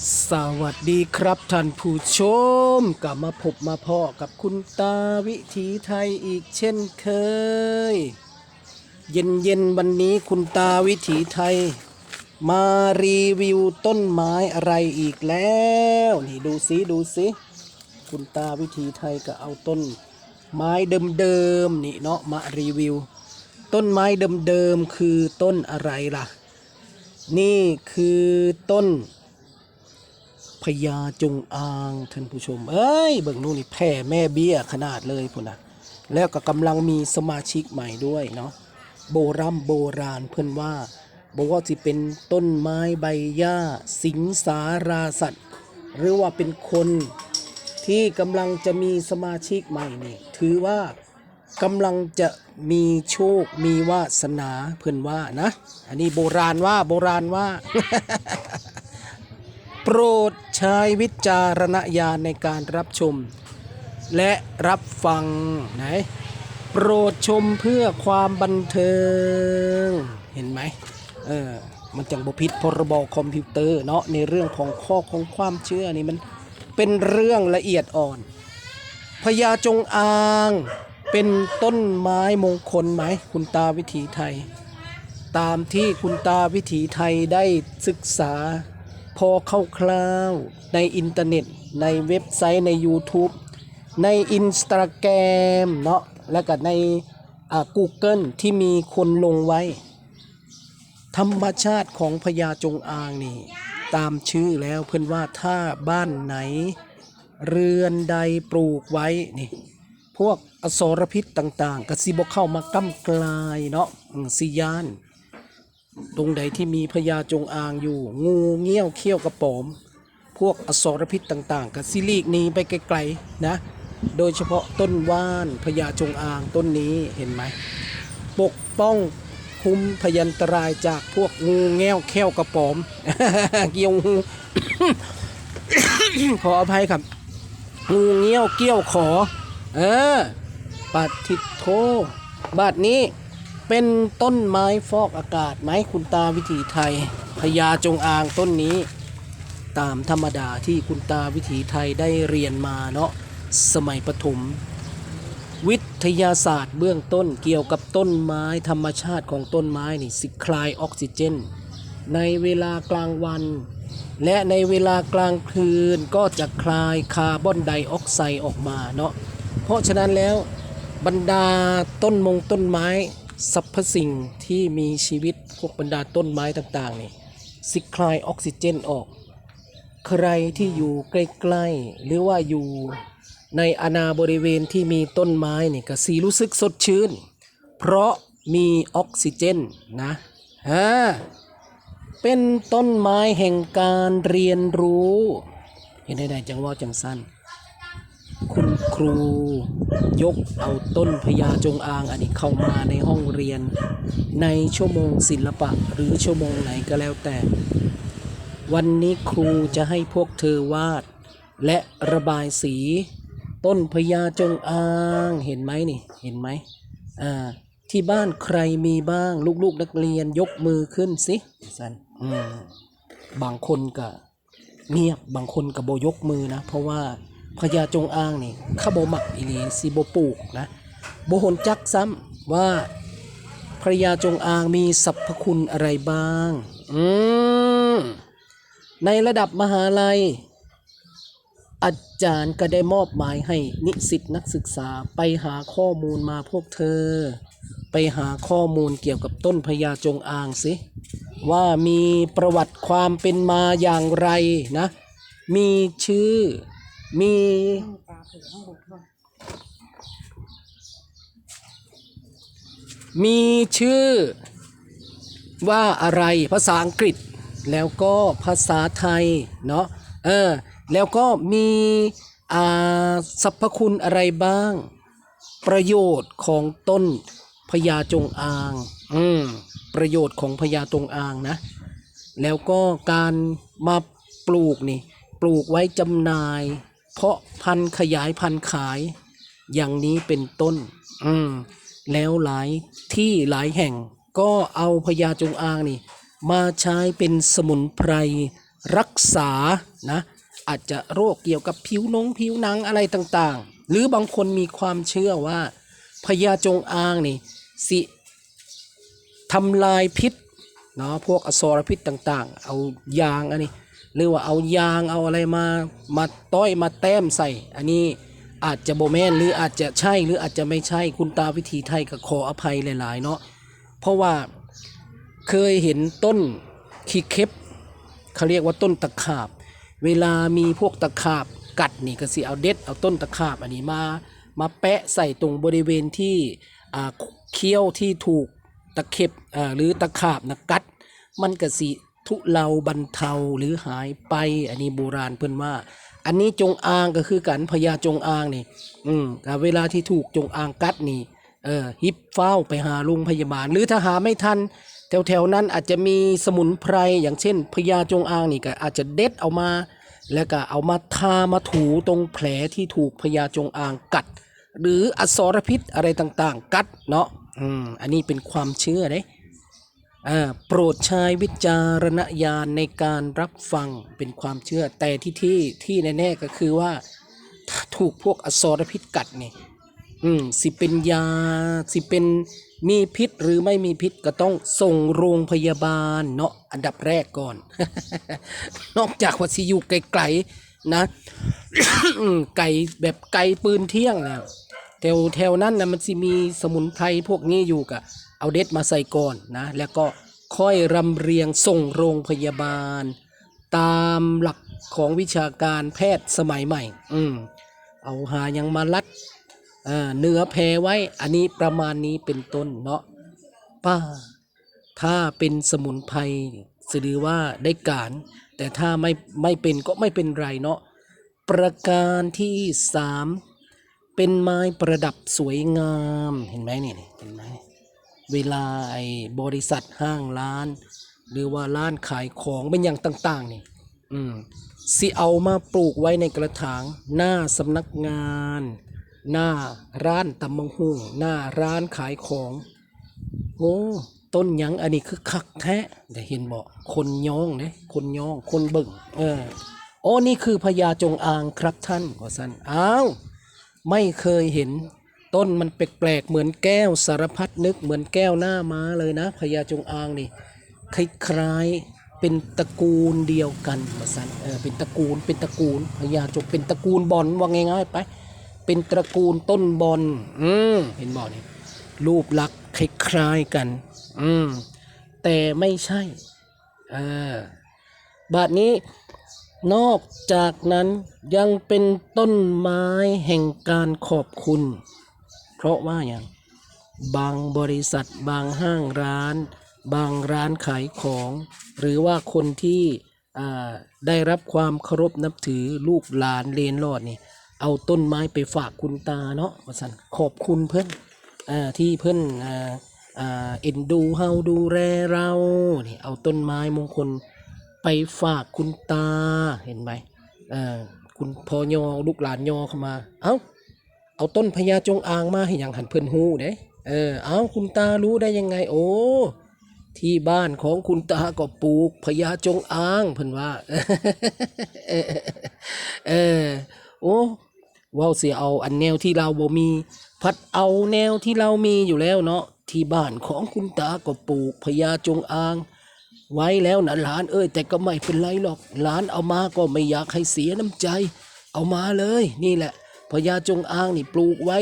สวัสดีครับท่านผู้ชมกลับมาพบมาพ่อกับคุณตาวิถีไทยอีกเช่นเคย เย็นเย็นวันนี้คุณตาวิถีไทย มารีวิวต้นไม้อะไรอีกแล้ว นี่ดูสิดูสิคุณตาวิถีไทยก็เอาต้น ไม้เดิมๆนี่เนาะมารีวิว ต้นไม้เดิมๆคือต้นอะไรล่ะ นี่คือต้น พญาจงอางท่านผู้ชม เอ้ยเบิ่งนู่นนี่แผ่แม่เบี้ยขนาดเลยพุ่นนะแล้วก็กำลังมีสมาชิกใหม่ด้วยเนาะโบรำโบราณเพื่อนว่าบอกว่าสิเป็นต้นไม้ใบหญ้า สิงสาราสัตว์ หรือว่าเป็นคนที่กำลังจะมีสมาชิกใหม่นี่ถือว่ากำลังจะมีโชคมีวาสนาเพื่อนว่านะ อันนี้โบราณว่าโบราณว่า ปรดใช้วิจารณญาณในการรับชม และรับฟังไหนโปรดชมเพื่อความบันเทิง เห็นไหมเออมันจังบพิษพรบคอมพิวเตอร์เนาะในเรื่องของข้อของความเชื่อนี่มันเป็นเรื่องละเอียดอ่อนพญาจงอางเป็นต้นไม้มงคลไหมคุณตาวิถีไทย ตามที่คุณตาวิถีไทยได้ศึกษา พอคร่าวๆในอินเทอร์เน็ต ในเว็บไซต์ใน YouTube ในอินสตาแกรมเนาะแล้วก็ในอ่า Google ที่มีคนลงไว้ ธรรมชาติของพญาจงอางนี่ ตามชื่อแล้วเพื่อนว่าถ้าบ้านไหน เรือนใดปลูกไว้นี่พวกอสรพิษต่างๆกสิบเข้ามาก้ำกลายเนาะสิยาน ตรงใดที่มีพญาจงอางอยู่ งูเงี้ยวเขี้ยวกระป๋อม พวกอสรพิษต่างๆ กับซิลีกนี้ไปไกลๆนะ โดยเฉพาะต้นว่านพญาจงอางต้นนี้เห็นไหม ปกป้องคุ้มพยันตรายจากพวกงูแง้วแค้วกระป๋อม เกี่ยวงูขออภัยครับ งูเงี้ยวเกี้ยวขอ เออ ปัดทิดโทบาดนี้ เป็นต้นไม้ฟอกอากาศไหมคุณตาวิถีไทยพญาจงอางต้นนี้ ตามธรรมดาที่คุณตาวิถีไทยได้เรียนมาเนาะสมัยประถมวิทยาศาสตร์เบื้องต้นเกี่ยวกับต้นไม้ธรรมชาติของต้นไม้นี่สิคลายออกซิเจน ในเวลากลางวัน และในเวลากลางคืนก็จะคลายคาร์บอนไดออกไซด์ออกมาเนาะเพราะฉะนั้นแล้วบรรดาต้นมงต้นไม้ สรรพสิ่งที่มีชีวิตพวกบรรดาต้นไม้ต่างๆนี่สิคลายออกซิเจนออก ใครที่อยู่ใกล้ๆ หรือว่าอยู่ในอาณาบริเวณที่มีต้นไม้นี่ก็สีรู้สึกสดชื่น เพราะมีออกซิเจนนะฮะเป็นต้นไม้แห่งการเรียนรู้ เห็นได้จังว่าจังสั้น รู ยกเอาต้นพญาจงอางอันนี้เข้ามาในห้องเรียน ในชั่วโมงศิลปะหรือชั่วโมงไหนก็แล้วแต่ วันนี้ครูจะให้พวกเธอวาด และระบายสี ต้นพญาจงอางเห็นไหมนี่เห็นไหมอ่าที่บ้านใครมีบ้างลูกๆนักเรียนยกมือขึ้นสิสันอืมบางคนก็เงียบบางคนก็โบยกมือนะ เพราะว่า พญาจงอางนี่ข้าโบมักอีหลีสิโบปลูกนะโบหนจักซ้ำว่าพระยาจงอางมีสรรพคุณอะไรบ้าง อืมในระดับมหาลัย อาจารย์ก็ได้มอบหมายให้นิสิตนักศึกษาไปหาข้อมูลมาพวกเธอ ไปหาข้อมูลเกี่ยวกับต้นพญาจงอางสิ ว่ามีประวัติความเป็นมาอย่างไรนะ มีชื่อ มีมีชื่อว่าอะไรภาษาอังกฤษ แล้วก็ภาษาไทย เนาะเออแล้วก็มีอ่าสรรพคุณอะไรบ้าง ประโยชน์ของต้นพญาจงอาง อืม ประโยชน์ของพญาจงอางนะ แล้วก็การมาปลูกนี่ ปลูกไว้จำหน่าย เพาะพันธุ์ขยายพันธุ์ขาย อย่างนี้เป็นต้น อืม แล้วหลายที่หลายแห่งก็เอาพญาจงอางนี่ มาใช้เป็นสมุนไพรรักษานะ อาจจะโรคเกี่ยวกับผิวนงผิวหนังอะไรต่างๆ หรือบางคนมีความเชื่อว่าพญาจงอางนี่สิทำลายพิษเนาะพวกอสรพิษต่างๆ เอายางอันนี้ หรือว่าเอายางเอาอะไรมามาต้อยมาแต้มใส่ อันนี้อาจจะโบแมนหรืออาจจะใช่หรืออาจจะไม่ใช่คุณตาวิธีไทยก็ขออภัยหลาย ๆ เนาะเพราะว่าเคยเห็นต้นขี้เข็บเขาเรียกว่าต้นตะขาบ เวลามีพวกตะขาบกัดนี่ก็สิเอาเด็ดเอาต้นตะขาบอันนี้มามาแปะใส่ตรงบริเวณที่เคี้ยวที่ถูกตะเข็บหรือตะขาบนะกัด มันก็สิ ทุเลาบรรเทาหรือหายไป อันนี้โบราณเพิ่อนว่า อันนี้จงอางก็คือกันพญาจงอางนี่ อืมก็เวลาที่ถูกจงอางกัดนี่ เออฮิปเฝ้าไปหาโรงพยาบาล หรือถ้าหาไม่ทันแถวๆนั้นอาจจะมีสมุนไพรอย่างเช่นพญาจงอางนี่ก็อาจจะเด็ดเอามา แล้วก็เอามาทามาถูตรงแผลที่ถูกพญาจงอางกัด หรืออสรพิษอะไรต่างๆ กัดเนาะอืมอันนี้เป็นความเชื่อเด้อ่ โปรดใช้วิจารณญาณในการรับฟังเป็นความเชื่อ แต่ที่ที่ที่แน่ๆก็คือว่าถ้าถูกพวกอสรพิษกัดนี่อืมสิเป็นยาสิเป็นมีพิษหรือไม่มีพิษก็ต้องส่งโรงพยาบาลเนาะอันดับแรกก่อน นอกจากว่าสิอยู่ไกลๆนะไก่แบบไก่ปืนเที่ยงแล้วแถวแถวนั้นนะมันสิมีสมุนไพรพวกนี้อยู่กะ เอาเด็ดมาใส่ก่อนนะแล้วก็ค่อยรำเรียงส่งโรงพยาบาล ตามหลักของวิชาการแพทย์สมัยใหม่ อืมเอาหายังมาลัดเเนื้อแพไว้อันนี้ประมาณนี้เป็นต้นเนาะป้า ถ้าเป็นสมุนไพรสือว่าได้การ แต่ถ้าไม่ไม่เป็นก็ไม่เป็นไรเนาะประการที่สามเป็นไม้ประดับสวยงามเห็นไหมนี่เห็นไหม เวลาไอ้บริษัทห้างร้าน หรือว่าร้านขายของเป็นอย่างต่าง ๆ นี่ อืมสิเอามาปลูกไว้ในกระถาง หน้าสำนักงาน หน้าร้านตำมังหุ่งหน้าร้านขายของโอ้ต้นหยังอันนี้คือคักแท้แต่เห็นบอกคนย่องเนี่ยคนย่องคนเบิ่งเออโอ้นี่คือพญาจงอางครับท่านว่าสันอ้าวไม่เคยเห็น ต้นมันแปลกๆเหมือนแก้วสารพัดนึกเหมือนแก้วหน้าม้าเลยนะพญาจงอางนี่คล้ายๆเป็นตระกูลเดียวกันว่าสันเออเป็นตระกูลเป็นตระกูลพญาจงเป็นตระกูลบอลว่าง่ายๆไป เป็นตระกูลต้นบอลอืมเห็นบอกนี่รูปลักษณ์คล้ายๆกันอืมแต่ไม่ใช่เออบาดนี้นอกจากนั้นยังเป็นต้นไม้แห่งการขอบคุณ เพราะว่าอย่างบางบริษัทบางห้างร้าน บางร้านขายของ หรือว่าคนที่อ่าได้รับความเคารพนับถือลูกหลานเลนรอดนี่เอาต้นไม้ไปฝากคุณตาเนาะว่าสันขอบคุณเพื่อนอ่าที่เพื่อนอ่าอ่าเอ็นดูเฮาดูแลเรานี่เอาต้นไม้มงคลไปฝากคุณตาเห็นไหมอ่าคุณพอยอลูกหลานยอเข้ามา เอ้า เอาต้นพญาจงอางมาให้ย่างหันเพื่อนหูเด้เออเอาคุณตารู้ได้ยังไง โอ้ที่บ้านของคุณตาก็ปลูกพญาจงอางเพิ่นว่า เออ โอ้ว้าเสิเอาอันแนวที่เราบ่มี พัดเอาแนวที่เรามีอยู่แล้วเนาะที่บ้านของคุณตาก็ปลูกพญาจงอาง ไว้แล้วนะหลานเอ้ยแต่ก็ไม่เป็นไรหรอกหลานเอามาก็ไม่อยากให้เสียน้ำใจ เอามาเลย นี่แหละ พญาจงอางนี่ปลูกไว้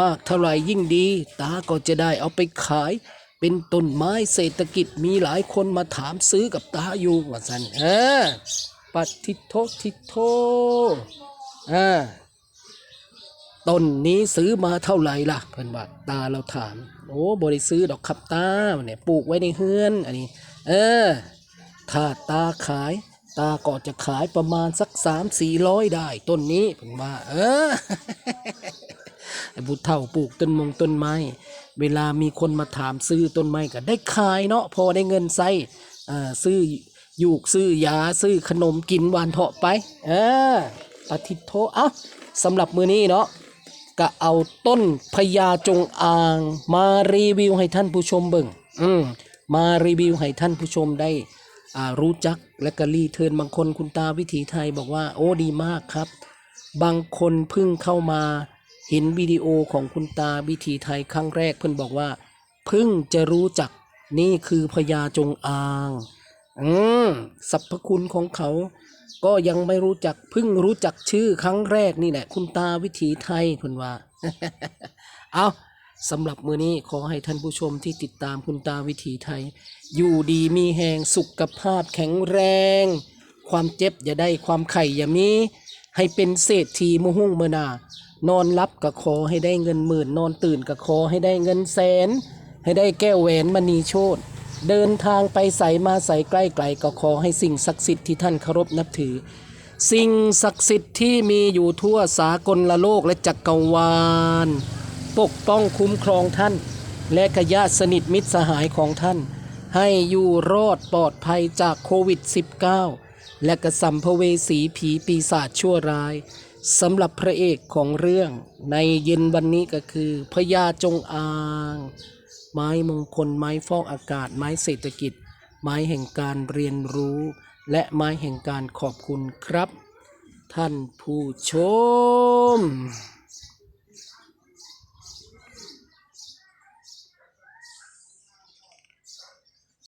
มากเท่าไหร่ยิ่งดี ตาก็จะได้เอาไปขาย เป็นต้นไม้เศรษฐกิจมีหลายคนมาถามซื้อกับตาอยู่ว่าสันเออปัทิโททิโทอ่าต้นนี้ซื้อมาเท่าไหร่ล่ะ เพิ่อนว่าตาเราถาม โอ้บริซื้อดอกคับตาเนี่ยปลูกไว้ในเฮือน อันนี้ เออ ถ้าตาขาย ตาก็จะขายประมาณสักสามสี่ร้อยได้ต้นนี้ผมว่า เออไอ้บุตรเฒ่าปลูกต้นมงต้นไม้ เวลามีคนมาถามซื้อต้นไม้ก็ได้ขายเนาะพอได้เงินใส่ซื้อยูกซื้อยาซื้อขนมกินหวานเถาะไปเอออาทิตย์โทอ้าสำหรับมือนี้เนาะก็เอาต้นพญาจงอาง มารีวิวให้ท่านผู้ชมเบิ่งอืมมารีวิวให้ท่านผู้ชมได้ รู้จักและก็รีเทิร์นบางคนคุณตาวิถีไทยบอกว่าโอ้ดีมากครับ บางคนเพิ่งเข้ามาเห็นวิดีโอของคุณตาวิถีไทยครั้งแรกเพิ่อนบอกว่าเพิ่งจะรู้จักนี่คือพญาจงอาง อืมสรรพคุณของเขา ก็ยังไม่รู้จักเพิ่งรู้จักชื่อครั้งแรกนี่แหละ คุณตาวิถีไทยเพิ่นว่า เอา สำหรับมือนี้ขอให้ท่านผู้ชมที่ติดตามคุณตาวิถีไทย อยู่ดีมีแหงสุขภาพแข็งแรง ความเจ็บอย่าได้ความไข่อย่ามี ให้เป็นเศรษฐีมหุ่งเมอนา นอนรับก็ขอให้ได้เงินหมื่น นอนตื่นก็ขอให้ได้เงินแสน ให้ได้แก้วแหวนมณีโชตเดินทางไปใส่มาใส่ใกล้ไกลก็ขอให้สิ่งศักดิ์สิทธิ์ที่ท่านเคารพนับถือ สิ่งศักดิ์สิทธิ์ที่มีอยู่ทั่วสากลละโลกและจักรวาล ปกป้องคุ้มครองท่าน และกญาติสนิทมิตรสหายของท่าน ให้อยู่รอดปลอดภัยจากโควิด -19 และกระสัมภเวสีผีปีศาจชั่วร้ายสำหรับพระเอกของเรื่องในเย็นวันนี้ก็คือพญาจงอาง ไม้มงคลไม้ฟอกอากาศ ไม้เศรษฐกิจ ไม้แห่งการเรียนรู้ และไม้แห่งการขอบคุณครับ ท่านผู้ชม